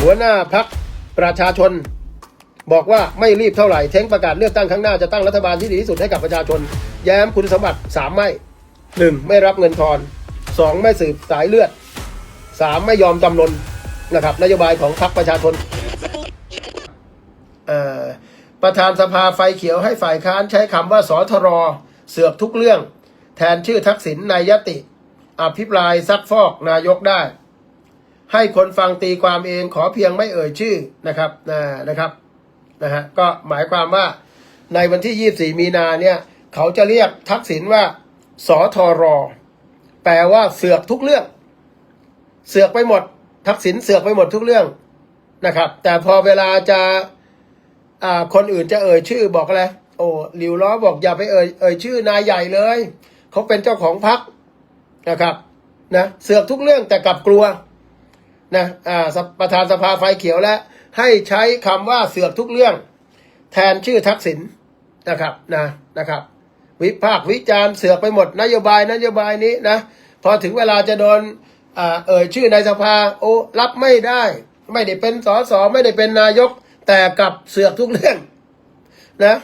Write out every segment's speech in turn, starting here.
หัวหน้าพักประชาชน บอกว่าไม่รีบเท่าไหร่เท้งประกาศเลือกตั้งครั้งหน้าจะตั้งรัฐบาลที่ดีที่สุดให้กับประชาชน แย้มคุณสมบัติสามไม่หนึ่งไม่รับเงินทอนสองไม่สืบสายเลือดสามไม่ยอมจำนนนะครับนโยบายของพรรคประชาชนประธานสภาไฟเขียวให้ฝ่ายค้านใช้คำว่าสทรเสือกทุกเรื่อง แทนชื่อทักษิณในยติ อภิปรายซักฟอกนายกได้ ให้คนฟังตีความเองขอเพียงไม่เอ่ยชื่อนะครับนะนะครับนะฮะก็หมายความว่าในวันที่ 24 มีนาเนี่ย เขาจะเรียกทักษิณว่าสทรแปลว่าเสือกทุกเรื่อง เสือกไปหมด ทักษิณเสือกไปหมดทุกเรื่องนะครับ แต่พอเวลาจะอ่าคนอื่นจะเอ่ยชื่อบอกอะไรโอ้หลิวล้อบอกอย่าไปเอ่ยเอ่ยชื่อนายใหญ่เลย เขาเป็นเจ้าของพรรคนะครับนะเสือกทุกเรื่องแต่กลับกลัว นะอ่าประธานสภาไฟเขียวและ ให้ใช้คำว่าเสือกทุกเรื่อง แทนชื่อทักษิณนะครับนะนะครับ วิพากษ์วิจารณ์เสือกไปหมดนโยบายนโยบายนี้นะพอถึงเวลาจะโดนอเอ่ยชื่อในสภาโอ้รับไม่ได้ ไม่ได้เป็นสสไม่ได้เป็นนายก แต่กับเสือกทุกเรื่องนะ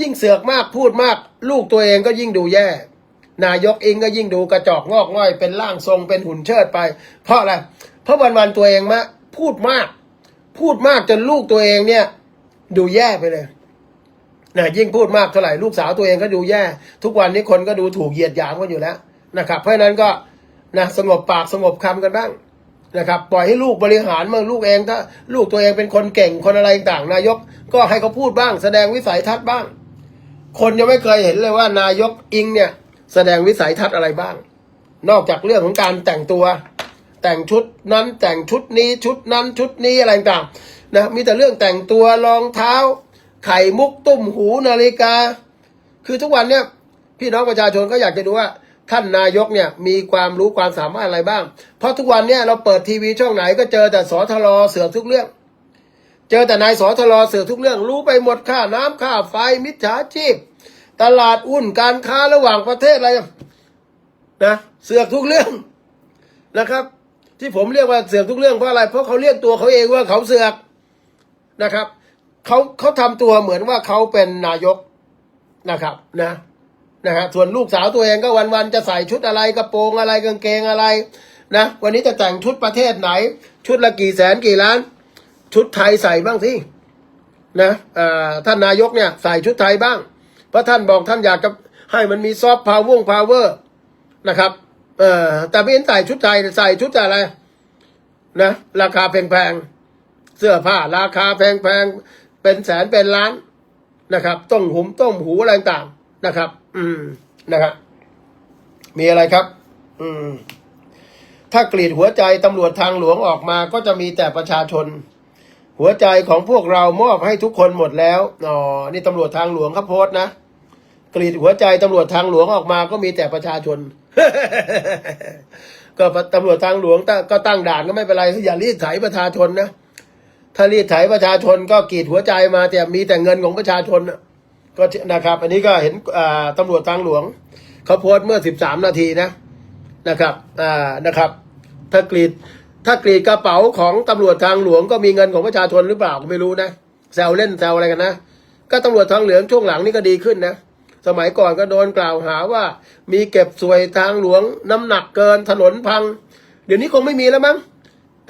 ยิ่งเสือกมากพูดมาก ลูกตัวเองก็ยิ่งดูแย่ นายกเองก็ยิ่งดูกระจอกงอกง่อยเป็นร่างทรงเป็นหุ่นเชิดไป เพราะอะไร เพราะวันวันๆตัวเองมาพูดมาก พูดมากจนลูกตัวเองเนี่ย ดูแย่ไปเลยนะยิ่งพูดมากเท่าไหร่ลูกสาวตัวเองก็ดูแย่ ทุกวันนี้คนก็ดูถูกเหยียดหยามกันอยู่แล้วนะครับ เพราะฉะนั้นก็นะสงบปากสงบคำกันบ้างนะครับ ปล่อยให้ลูกบริหารมั่งลูกเองถ้าลูกตัวเองเป็นคนเก่งคนอะไรต่างนายก ก็ให้เขาพูดบ้าง แสดงวิสัยทัศน์บ้าง คนยังไม่เคยเห็นเลยว่านายกอิงเนี่ย แสดงวิสัยทัศน์อะไรบ้าง นอกจากเรื่องของการแต่งตัว แต่งชุดนั้นแต่งชุดนี้ชุดนั้นชุดนี้อะไรต่างๆนะมีแต่เรื่องแต่งตัวรองเท้า ไข่มุกตุ้มหูนาฬิกา คือทุกวันเนี่ยพี่น้องประชาชนก็อยากจะดูว่าท่านนายกเนี่ยมีความรู้ความสามารถอะไรบ้าง เพราะทุกวันเนี่ยเราเปิดทีวีช่องไหนก็เจอแต่สอทรเสือกทุกเรื่อง เจอแต่นายสอทรเสือกทุกเรื่อง รู้ไปหมดค่าน้ำค่าไฟมิจฉาชีพ ตลาดหุ้นการค้าระหว่างประเทศอะไรนะเสือกทุกเรื่องนะครับ ที่ผมเรียกว่าเสือกทุกเรื่องเพราะอะไร เพราะเขาเรียกตัวเขาเองว่าเขาเสือกนะครับเขาเขาทำตัวเหมือนว่าเขาเป็นนายกนะครับนะนะฮะส่วนลูกสาวตัวเองก็วันๆจะใส่ชุดอะไรกระโปรงอะไรกางเกงอะไรนะวันนี้จะแต่งชุดประเทศไหน ชุดละกี่แสนกี่ล้าน ชุดไทยใส่บ้างสินะท่านนายกเนี่ยใส่ชุดไทยบ้าง เพราะท่านบอกท่านอยากจะให้มันมีซอฟต์พาวเวอร์พาวเวอร์นะครับ เออ แต่ไม่เห็นใส่ชุดไทยใส่ชุดอะไร นะ ราคาแพงๆ เสื้อผ้าราคาแพงๆ เป็นแสนเป็นล้านนะครับ ต้มหุมต้มหูอะไรต่างนะครับ อืม นะครับมีอะไรครับ อืม ถ้ากรีดหัวใจตำรวจทางหลวงออกมาก็จะมีแต่ประชาชน หัวใจของพวกเรามอบให้ทุกคนหมดแล้ว อ๋อ นี่ตำรวจทางหลวงเขาโพสต์นะ กรีดหัวใจตำรวจทางหลวงออกมาก็มีแต่ประชาชน ก็ตำรวจทางหลวงก็ตั้งด่านก็ไม่เป็นไรอย่ารีดไถประชาชนนะถ้ารีดไถประชาชนก็กรีดหัวใจมาแต่มีแต่เงินของประชาชนนะก็นะครับ อันนี้ก็เห็นตำรวจทางหลวงเขาโพสต์เมื่อสิบสามนาทีนะนะครับอ่านะครับ ถ้ากรีดถ้ากรีดกระเป๋าของตำรวจทางหลวงก็มีเงินของประชาชนหรือเปล่าก็ไม่รู้นะแซวเล่นแซวอะไรกันนะก็ตำรวจทางหลวงช่วงหลังนี่ก็ดีขึ้นนะ สมัยก่อนก็โดนกล่าวหาว่า มีเก็บสวยทางหลวง น้ำหนักเกินถนนพัง เดี๋ยวนี้คงไม่มีแล้วมั้ง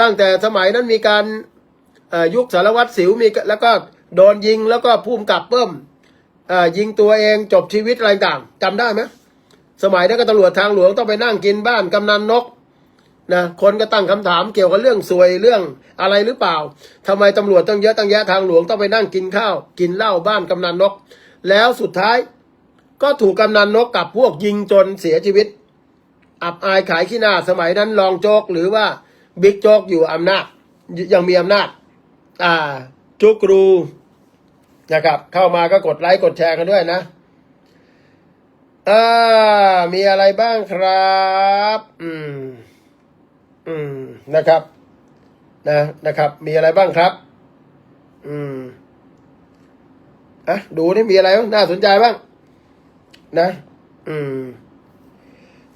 ตั้งแต่สมัยนั้นมีการยุคสารวัตรสิวมีแล้วก็โดนยิงแล้วก็พุ่มกับเพิ่มยิงตัวเองจบชีวิตอะไรต่างจำได้ไหมสมัยนั้นก็ตำรวจทางหลวงต้องไปนั่งกินบ้านกำนันนกนะคนก็ตั้งคำถามเกี่ยวกับเรื่องสวยเรื่องอะไรหรือเปล่าทำไมตำรวจต้องเยอะตั้งแยะทางหลวงต้องไปนั่งกินข้าว กินเหล้าบ้านกำนันนก แล้วสุดท้าย ก็ถูกกำนันนกกับพวกยิงจนเสียชีวิต อับอายขายขี้หน้าสมัยนั้นรองโจกหรือว่าบิ๊กโจกอยู่อำนาจยังมีอำนาจ อ่า จุกรูนะครับ เข้ามาก็กดไลค์กดแชร์กันด้วยนะอ่ามีอะไรบ้างครับ อืม อืมนะครับ นะนะครับ มีอะไรบ้างครับ อืมอะดูนี่มีอะไรบ้างน่าสนใจบ้าง นะ อืม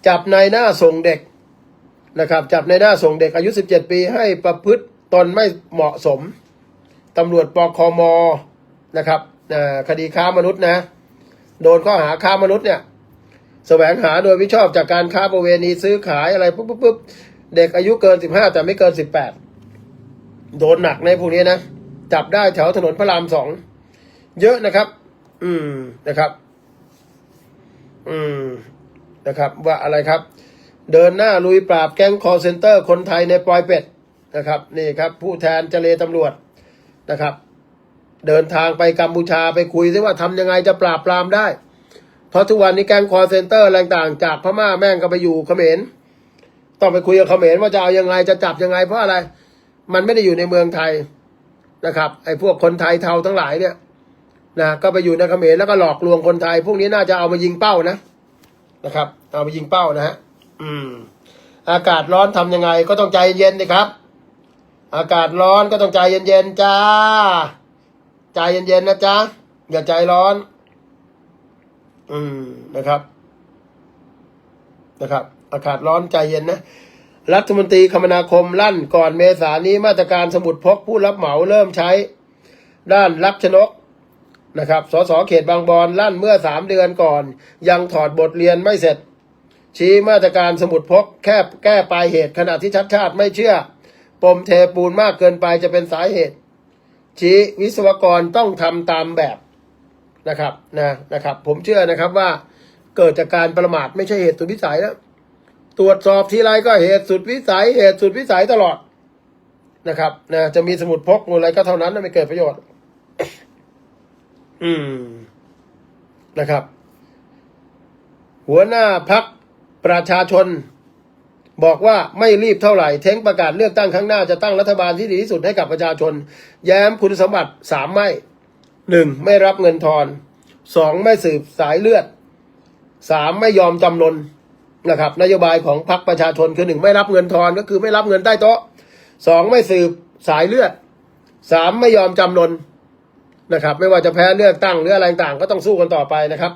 จับในหน้าส่งเด็กนะครับ จับในหน้าส่งเด็กอายุสิบเจ็ดปี ให้ประพฤติตนไม่เหมาะสมตำรวจปคมนะครับอ่าคดีค้ามนุษย์นะ โดนข้อหาค้ามนุษย์เนี่ยแสวงหาโดยไม่ชอบจากการค้าประเวณีซื้อขายอะไรปุ๊บปุ๊บปุ๊บเด็กอายุเกินสิบห้าแต่ไม่เกินสิบแปดโดนหนักในพวกนี้นะ จับได้แถวถนนพระรามสอง เยอะนะครับ อืมนะครับ อืมนะครับ ว่าอะไรครับ เดินหน้าลุยปราบแก๊งคอร์เซนเตอร์คนไทยในปลอยเป็ดนะครับนี่ครับ ผู้แทนเจเลตำรวจนะครับ เดินทางไปกัมพูชาไปคุยซิว่าทำยังไงจะปราบปรามได้ เพราะทุกวันนี้แก๊งคอร์เซนเตอร์อะไรต่างจากพม่าแม่งก็ไปอยู่เขมรต้องไปคุยกับเขมรว่าจะเอายังไงจะจับยังไงเพราะอะไร มันไม่ได้อยู่ในเมืองไทยนะครับไอ้พวกคนไทยเทาทั้งหลายเนี่ย นะก็ไปอยู่ในเขมรแล้วก็หลอกลวงคนไทย พวกนี้น่าจะเอามายิงเป้านะนะครับ เอาไปยิงเป้านะฮะอืม อากาศร้อนทำยังไง ก็ต้องใจเย็นๆนะครับ อากาศร้อนก็ต้องใจเย็นๆจ้า ใจเย็นๆนะจ๊ะอย่าใจร้อน อืมนะครับ นะครับ อากาศร้อนใจเย็นนะรัฐมนตรีคมนาคมลั่นก่อนเมษานนี้มาตรการสมุดพกผู้รับเหมาเริ่มใช้ ด้านลักชนก นะครับ สสเขตบางบอนลั่นเมื่อสามเดือนก่อน ยังถอดบทเรียนไม่เสร็จ ชี้มาตรการสมุดพกแค่แก้ปลายเหตุขณะที่ชัดชาติไม่เชื่อ ปมเทปูนมากเกินไปจะเป็นสาเหตุ ชี้วิศวกรต้องทำตามแบบนะครับนะนะครับ ผมเชื่อนะครับว่าเกิดจากการประมาทไม่ใช่เหตุสุดวิสัยแล้วตรวจสอบทีไรก็เหตุสุดวิสัย เหตุสุดวิสัยตลอดนะครับนะจะมีสมุดพกอะไรก็เท่านั้นไม่เกิดประโยชน์ อืมนะครับ หัวหน้าพักประชาชน บอกว่าไม่รีบเท่าไหร่ เท้งประกาศเลือกตั้งครั้งหน้าจะตั้งรัฐบาลที่ดีที่สุดให้กับประชาชน แย้มคุณสมบัติสามไม่หนึ่งไม่รับเงินทอนสองไม่สืบสายเลือดสามไม่ยอมจำนนนะครับ นโยบายของพรรคประชาชนคือหนึ่งไม่รับเงินทอนก็คือไม่รับเงินใต้โต๊ะสองไม่สืบสายเลือดสามไม่ยอมจำนน นะครับ ไม่ว่าจะแพ้เลือกตั้งหรืออะไรต่างก็ต้องสู้กันต่อไปนะครับ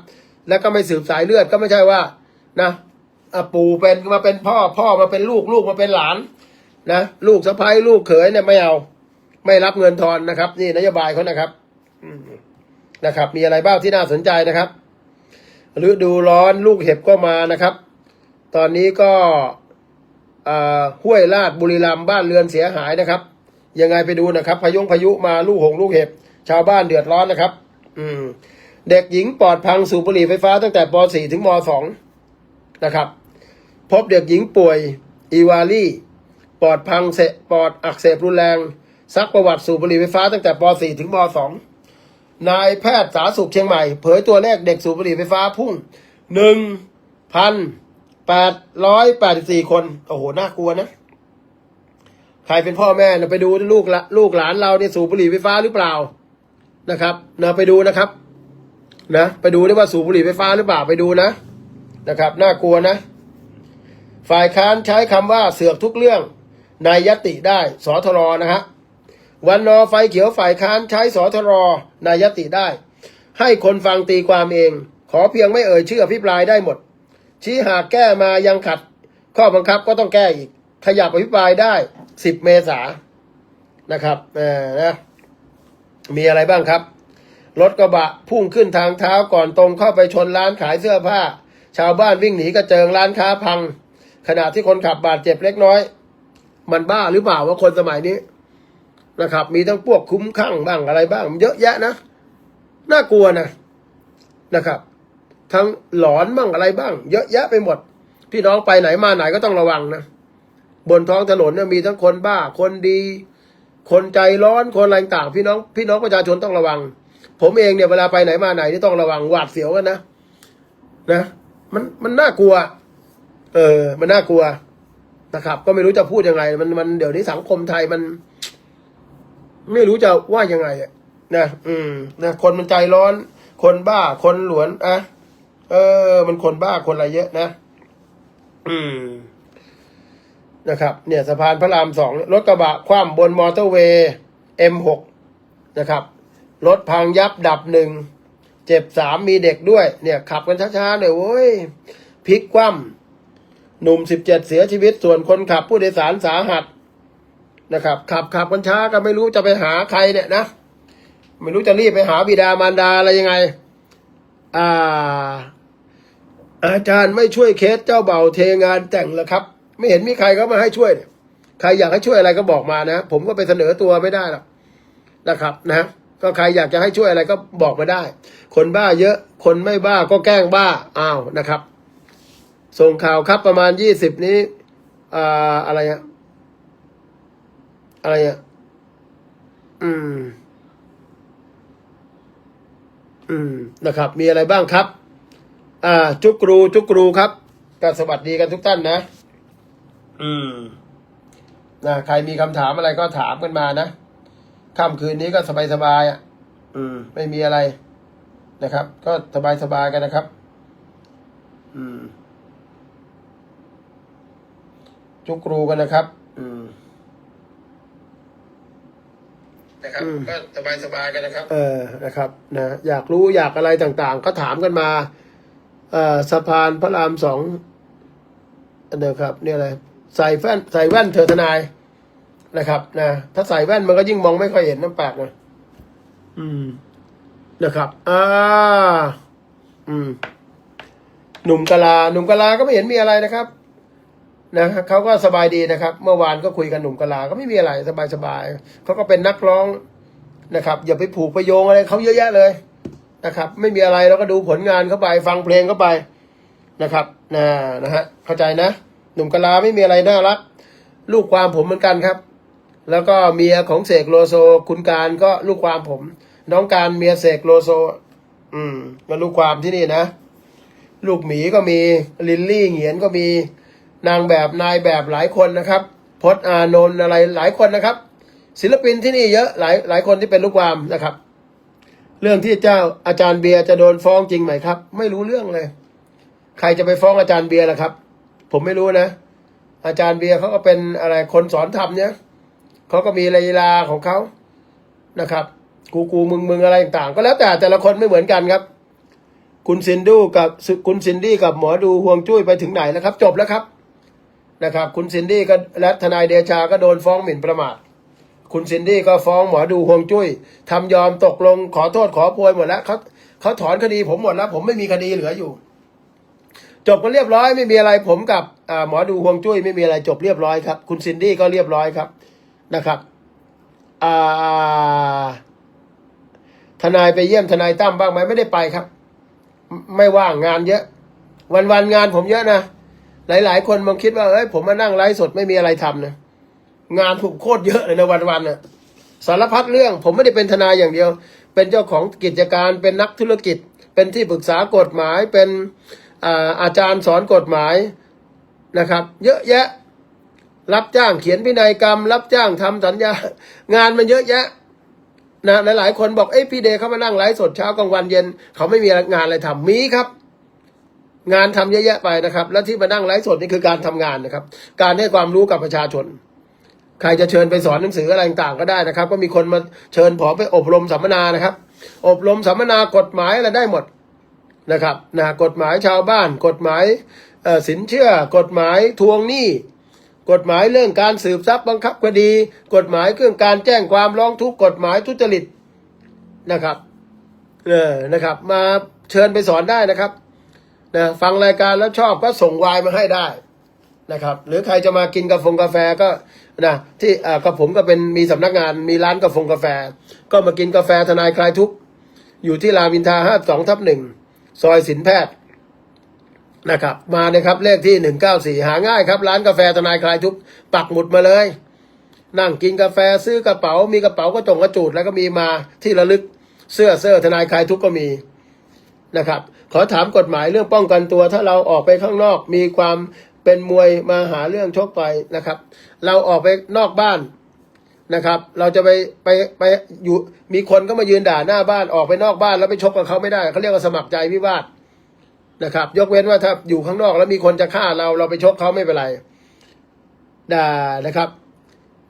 แล้วก็ไม่สืบสายเลือดก็ไม่ใช่ว่านะปู่เป็นมาเป็นพ่อพ่อมาเป็นลูกลูกมาเป็นหลานนะลูกสะพ้ายลูกเขยเนี่ยไม่เอา ไม่รับเงินทอนนะครับ นี่นโยบายเขานะครับนะครับ มีอะไรบ้างที่น่าสนใจนะครับฤดูร้อนลูกเห็บก็มานะครับ ตอนนี้ก็ห้วยลาดบุรีรัมบ้านเรือนเสียหายนะครับ ยังไงไปดูนะครับ พายุพายุมาลูกหงลูกเห็บ ชาวบ้านเดือดร้อนนะครับ อืม เด็กหญิงปลอดพังสูบบุหรี่ไฟฟ้าตั้งแต่ป .4 ถึงม .2 นะครับ พบเด็กหญิงป่วยอีวาลีปอดพังเสปอดอักเสบรุนแรง ซักประวัติสูบบุหรี่ไฟฟ้าตั้งแต่ป .4 ถึงม .2 นายแพทย์สาธารณสุขเชียงใหม่ เผยตัวเลขเด็กสูบบุหรี่ไฟฟ้าพุ่งหนึ่งพันแปดร้อยแปดสิบสี่คน โอ้โห น่ากลัวนะ ใครเป็นพ่อแม่นะไปดูลูกละลูกหลานเราเนี่ยสูบบุหรี่ไฟฟ้าหรือเปล่า นะครับนะไปดูนะครับ นะไปดูได้ว่าสูบบุหรี่ไฟฟ้าหรือเปล่าไปดูนะนะครับน่ากลัวนะ ฝ่ายค้านใช้คำว่าเสือกทุกเรื่องในยยติได้สทรนะฮะวันนอไฟเขียวฝ่ายค้านใช้สทรในยยติได้ ให้คนฟังตีความเอง ขอเพียงไม่เอ่ยชื่ออภิปรายได้หมด ชี้หากแก้มายังขัด ข้อบังคับก็ต้องแก้อีก ขยับอภิปรายได้ 10 เมษายนนะครับเออนะ มีอะไรบ้างครับ รถกระบะพุ่งขึ้นทางเท้าก่อนตรงเข้าไปชนร้านขายเสื้อผ้า ชาวบ้านวิ่งหนีกระเจิงร้านค้าพัง ขณะที่คนขับบาดเจ็บเล็กน้อย มันบ้าหรือเปล่าว่าคนสมัยนี้นะครับ มีทั้งพวกคุ้มข้างบ้างอะไรบ้าง เยอะแยะนะน่ากลัวนะนะครับ ทั้งหลอนบ้างอะไรบ้าง เยอะแยะไปหมด พี่น้องไปไหนมาไหนก็ต้องระวังนะบนท้องถนนเนี่ยมีทั้งคนบ้าคนดี คนใจร้อนคนอะไรต่างพี่น้อง พี่น้องประชาชนต้องระวัง ผมเองเนี่ยเวลาไปไหนมาไหนนี่ต้องระวังหวาดเสียวกันนะนะมันมันน่ากลัว เออ มันน่ากลัวนะครับ ก็ไม่รู้จะพูดยังไง มันมันเดี๋ยวนี้สังคมไทยมัน ไม่รู้จะว่ายังไงอะนะอืมนะคนมันใจร้อน คนบ้าคนหลวนอะเออ มันคนบ้าคนอะไรเยอะนะอืม นะครับเนี่ยสะพานพระรามสองรถกระบะคว่ำบนมอเตอร์เวย์ M6 นะครับรถพังยับดับหนึ่งเจ็บสามมีเด็กด้วย เนี่ยขับกันช้าๆเลยโว้ยพลิกคว่ำหนุ่มสิบเจ็ดเสียชีวิตส่วนคนขับผู้โดยสารสาหัสนะครับ ขับขับกันช้าก็ไม่รู้จะไปหาใครเนี่ยนะ ไม่รู้จะรีบไปหาบิดามารดาอะไรยังไง อ่า อาจารย์ไม่ช่วยเคสเจ้าเบ่าเทงานแต่งเลยครับ ไม่เห็นมีใครเขามาให้ช่วยเนี่ยใครอยากให้ช่วยอะไรก็บอกมานะ ผมก็ไปเสนอตัวไม่ได้หรอกนะครับนะก็ใครอยากจะให้ช่วยอะไรก็บอกมาได้ คนบ้าเยอะ คนไม่บ้าก็แกล้งบ้าอ้าวนะครับ ส่งข่าวครับประมาณยี่สิบนี้อ่าอะไรอะอะไรอะอืม อืมนะครับ มีอะไรบ้างครับ อ่า จุกรู จุกรูครับก็สวัสดีกันทุกท่านนะ อืมนะใครมีคำถามอะไรก็ถามกันมานะค่ำคืนนี้ก็สบายสบายๆอะอืม ไม่มีอะไรนะครับ ก็สบายสบายๆกันนะครับ อืม จุกรูกันนะครับ อืมนะครับก็สบายสบายๆกันนะครับ เออนะครับนะอยากรู้อยากอะไรต่างๆ ก็ถามกันมา เอ่อสะพานพระรามสองเดี๋ยวครับเนี่ยอะไร ใส่แว่นใส่แว่นเธอทนายนะครับนะถ้าใส่แว่นมันก็ยิ่งมองไม่ค่อยเห็นน้ำปากนะอืมนะครับอ่าอืม หนุ่มกะลา หนุ่มกะลาก็ไม่เห็นมีอะไรนะครับ นะเขาก็สบายดีนะครับ เมื่อวานก็คุยกันหนุ่มกะลาก็ไม่มีอะไรสบายสบายๆเขาก็เป็นนักร้องนะครับ อย่าไปผูกไปโยงอะไรเขาเยอะแยะเลยนะครับ ไม่มีอะไรเราก็ดูผลงานเข้าไป ฟังเพลงเข้าไปนะครับนะนะฮะเข้าใจนะห นุ่มกะลาไม่มีอะไรน่ารัก ลูกความผมเหมือนกันครับ แล้วก็เมียของเสกโลโซ คุณการก็ลูกความผม น้องการเมียเสกโลโซ อืมมาลูกความที่นี่นะ ลูกหมีก็มีลิลลี่เหงียนก็มีนางแบบนายแบบหลายคนนะครับพจน์อานนท์อะไรหลายคนนะครับ ศิลปินที่นี่เยอะหลายหลายคนที่เป็นลูกความนะครับ เรื่องที่เจ้าอาจารย์เบียร์จะโดนฟ้องจริงไหมครับ ไม่รู้เรื่องเลย ใครจะไปฟ้องอาจารย์เบียร์ล่ะครับ ผมไม่รู้นะ อาจารย์เบียร์เขาก็เป็นอะไรคนสอนธรรมเนี่ยเขาก็มีลีลาของเขานะครับ กูกูมึงมึงอะไรต่างๆ ก็แล้วแต่แต่ละคนไม่เหมือนกันครับ คุณซินดูกับคุณซินดี้กับหมอดูห่วงจุ้ยไปถึงไหนแล้วครับ จบแล้วครับนะครับ คุณซินดี้ก็และทนายเดชาก็โดนฟ้องหมิ่นประมาทคุณซินดี้ก็ฟ้องหมอดูห่วงจุ้ยทำยอมตกลงขอโทษขอโพยหมดแล้วเขาเขาถอนคดีผมหมดแล้ว ผมไม่มีคดีเหลืออยู่ จบกันเรียบร้อยไม่มีอะไรผมกับหมอดูห่วงจุ้ยไม่มีอะไรจบเรียบร้อยครับ คุณซินดี้ก็เรียบร้อยครับนะครับทนายไปเยี่ยมทนายตั้มบ้างไหมไม่ได้ไปครับ ไม่ว่างงานเยอะ วันวันงานผมเยอะนะหลาย ๆ คนมองคิดว่าเอ้ยผมมานั่งไลฟ์สดไม่มีอะไรทำนะงานผมโคตรเยอะเลยนะวันวันๆน่ะสารพัดเรื่องผมไม่ได้เป็นทนายอย่างเดียว เป็นเจ้าของกิจการเป็นนักธุรกิจ เป็นที่ปรึกษากฎหมายเป็น อาจารย์สอนกฎหมายนะครับ เยอะแยะ รับจ้างเขียนพินัยกรรม รับจ้างทำสัญญา งานมันเยอะแยะนะหลายๆคนบอกเอ้พี่เดย์เขามานั่งไลฟ์สดเช้ากลางวันเย็น เขาไม่มีงานอะไรทำมีครับ งานทำเยอะแยะไปนะครับ และที่มานั่งไลฟ์สดนี่คือการทำงานนะครับ การให้ความรู้กับประชาชน ใครจะเชิญไปสอนหนังสืออะไรต่างๆก็ได้นะครับ ก็มีคนมาเชิญผมไปอบรมสัมมนานะครับ อบรมสัมมนากฎหมายอะไรได้หมด นะครับนะกฎหมายชาวบ้าน กฎหมายสินเชื่อ กฎหมายทวงหนี้ กฎหมายเรื่องการสืบทรัพย์บังคับคดี กฎหมายเรื่องการแจ้งความร้องทุกข์กฎหมายทุจริตนะครับเออนะครับ มาเชิญไปสอนได้นะครับนะฟังรายการแล้วชอบก็ส่งไลน์มาให้ได้นะครับ หรือใครจะมากินกาแฟกาแฟก็นะที่อ่ากับผมก็เป็นมีสำนักงานมีร้านกาแฟกาแฟ ก็มากินกาแฟทนายคลายทุกข์อยู่ที่รามอินทราห้าสองทับหนึ่ง ซอยสินแพทย์นะครับ มาเลยครับเลขที่หนึ่งเก้าสี่หาง่ายครับ ร้านกาแฟทนายคลายทุกปักหมุดมาเลย นั่งกินกาแฟซื้อกระเป๋า มีกระเป๋าก็จงกระจูดแล้วก็มีมาที่ระลึกเสื้อเสื้อทนายคลายทุกก็มีนะครับ ขอถามกฎหมายเรื่องป้องกันตัว ถ้าเราออกไปข้างนอกมีความเป็นมวยมาหาเรื่องชกต่อยนะครับ เราออกไปนอกบ้าน นะครับ เราจะไปไปไปอยู่มีคนก็มายืนด่าหน้าบ้านออกไปนอกบ้านแล้วไปชกกับเขาไม่ได้เขาเรียกว่าสมัครใจวิวาทนะครับ ยกเว้นว่าถ้าอยู่ข้างนอกแล้วมีคนจะฆ่าเราเราไปชกเขาไม่เป็นไรด่านะครับ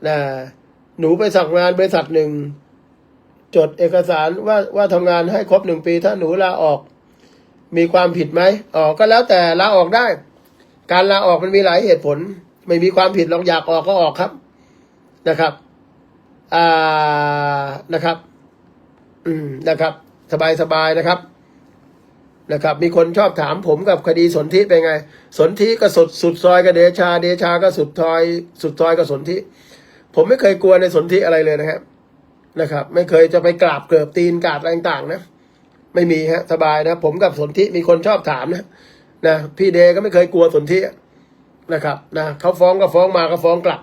ด่าหนูไปสั่งงานบริษัทหนึ่งจดเอกสารว่าว่าทำงานให้ครบหนึ่งปี ถ้าหนูลาออก มีความผิดไหมอ๋อก็แล้วแต่ลาออกได้ การลาออกมันมีหลายเหตุผล ไม่มีความผิดหรอกอยากออกก็ออกครับนะครับ อ่านะครับ อืมนะครับ สบายสบายนะครับ นะครับ มีคนชอบถามผมกับคดีสนธิเป็นไง สนธิก็สุดสุดซอยกับเดชา เดชาก็สุดซอย สุดซอยกับสนธิผมไม่เคยกลัวในสนธิอะไรเลยนะครับนะครับ ไม่เคยจะไปกราบเกือบตีนกาบอะไรต่างๆ นะ ไม่มีฮะ สบายนะ ผมกับสนธิมีคนชอบถามนะนะพี่เดก็ไม่เคยกลัวสนธินะครับนะเขาฟ้องก็ฟ้องมาก็ฟ้องกลับ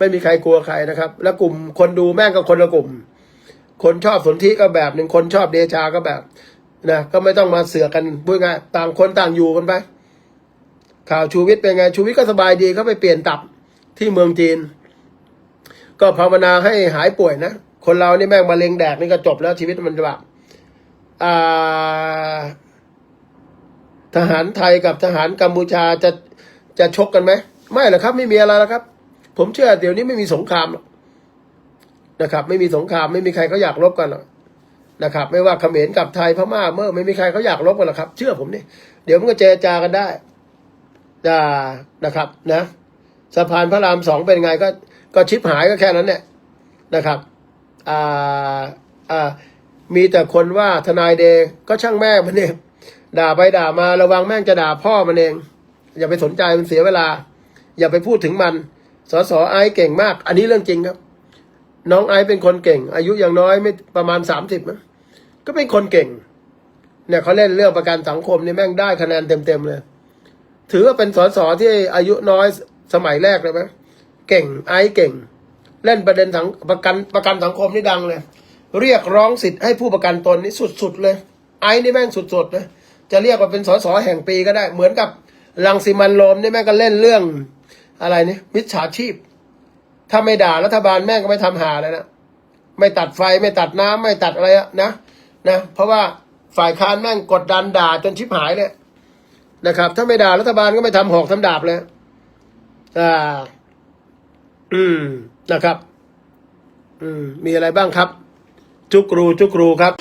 ไม่มีใครกลัวใครนะครับ แล้วกลุ่มคนดูแม่งก็คนละกลุ่ม คนชอบสนธิก็แบบหนึ่งคนชอบเดชาก็แบบนะก็ไม่ต้องมาเสือกกันพูดง่ายต่างคนต่างอยู่กันไปข่าวชูวิทย์เป็นไงชูวิทย์ก็สบายดีเขาไปเปลี่ยนตับที่เมืองจีน ก็ภาวนาให้หายป่วยนะคนเรานี่แม่งมาเลงแดกนี่ก็จบแล้วชีวิตมันจะแบบอ่าทหารไทยกับทหารกัมพูชาจะจะชกกันไหม ไม่หรอกครับ ไม่มีอะไรแล้วครับ ผมเชื่อเดี๋ยวนี้ไม่มีสงครามหรอกนะครับ ไม่มีสงครามไม่มีใครเขาอยากรบกันหรอกนะครับ ไม่ว่าเขมรกับไทยพม่าเมื่อไม่มีใครเขาอยากรบกันหรอกครับ เชื่อผมนี่เดี๋ยวมันก็เจรจากันได้จะนะครับนะสะพานพระรามสองเป็นไงก็ก็ชิปหายก็แค่นั้นเนี่ยนะครับอ่าอ่ามีแต่คนว่าทนายเดก็ช่างแม่มันเองด่าไปด่ามาระวังแม่งจะด่าพ่อมันเอง อย่าไปสนใจมันเสียเวลา อย่าไปพูดถึงมัน สสไอซ์เก่งมาก อันนี้เรื่องจริงครับ น้องไอซ์เป็นคนเก่ง อายุอย่างน้อยไม่ประมาณสามสิบนะก็เป็นคนเก่ง เนี่ยเขาเล่นเรื่องประกันสังคมนี่แม่งได้คะแนนเต็มๆเลย ถือว่าเป็นสสที่อายุน้อยสมัยแรกเลยไหมเก่งไอซ์เก่ง เล่นประเด็นสังประกันประกันสังคมนี่ดังเลย เรียกร้องสิทธิ์ให้ผู้ประกันตนนี่สุดๆเลย ไอ้นี่แม่งสุดๆนะจะเรียกว่าเป็นสสแห่งปีก็ได้ เหมือนกับลังสิมันโรมนี่แม่งก็เล่นเรื่อง อะไรนี่มิจฉาชีพ ถ้าไม่ด่ารัฐบาลแม่งก็ไม่ทำหาเลยนะไม่ตัดไฟไม่ตัดน้ำไม่ตัดอะไรอะนะนะเพราะว่าฝ่ายค้านแม่งกดดันด่าจนชิบหายเลยนะครับ ถ้าไม่ด่ารัฐบาลก็ไม่ทำหอกทำดาบเลยอ่าอืมนะครับ อืมมีอะไรบ้างครับ จุกรูจุกรูครับ